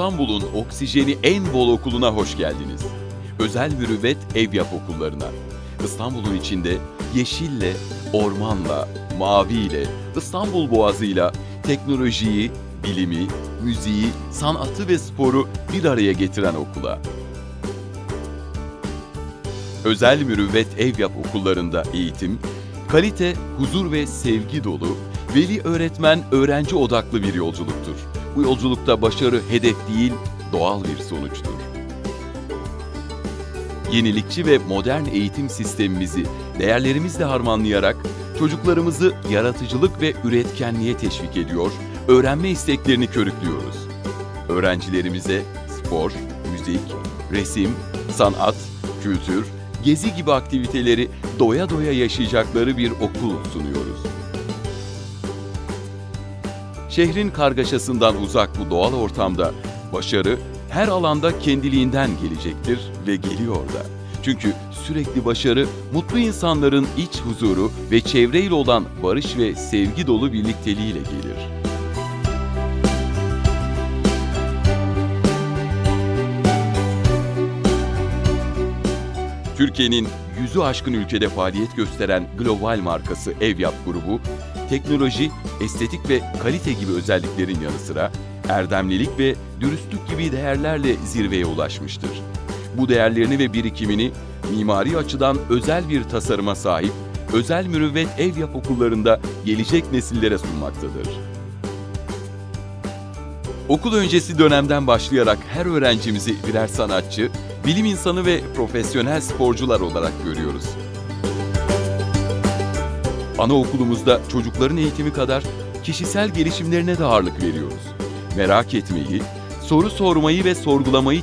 İstanbul'un oksijeni en bol okuluna hoş geldiniz. Özel mürüvvet ev yap okullarına. İstanbul'un içinde yeşille, ormanla, maviyle, İstanbul Boğazı'yla teknolojiyi, bilimi, müziği, sanatı ve sporu bir araya getiren okula. Özel mürüvvet ev yap okullarında eğitim, kalite, huzur ve sevgi dolu, veli öğretmen öğrenci odaklı bir yolculuktur. Bu yolculukta başarı hedef değil, doğal bir sonuçtur. Yenilikçi ve modern eğitim sistemimizi değerlerimizle harmanlayarak çocuklarımızı yaratıcılık ve üretkenliğe teşvik ediyor, öğrenme isteklerini körüklüyoruz. Öğrencilerimize spor, müzik, resim, sanat, kültür, gezi gibi aktiviteleri doya doya yaşayacakları bir okul sunuyoruz. Şehrin kargaşasından uzak bu doğal ortamda başarı her alanda kendiliğinden gelecektir ve geliyor da. Çünkü sürekli başarı mutlu insanların iç huzuru ve çevreyle olan barış ve sevgi dolu birlikteliğiyle gelir. Türkiye'nin yüzü aşkın ülkede faaliyet gösteren global markası Evyap grubu, teknoloji, estetik ve kalite gibi özelliklerin yanı sıra erdemlilik ve dürüstlük gibi değerlerle zirveye ulaşmıştır. Bu değerlerini ve birikimini mimari açıdan özel bir tasarıma sahip özel mürüvvet ev yap okullarında gelecek nesillere sunmaktadır. Okul öncesi dönemden başlayarak her öğrencimizi birer sanatçı, bilim insanı ve profesyonel sporcular olarak görüyoruz. Anaokulumuzda çocukların eğitimi kadar kişisel gelişimlerine de ağırlık veriyoruz. Merak etmeyi, soru sormayı ve sorgulamayı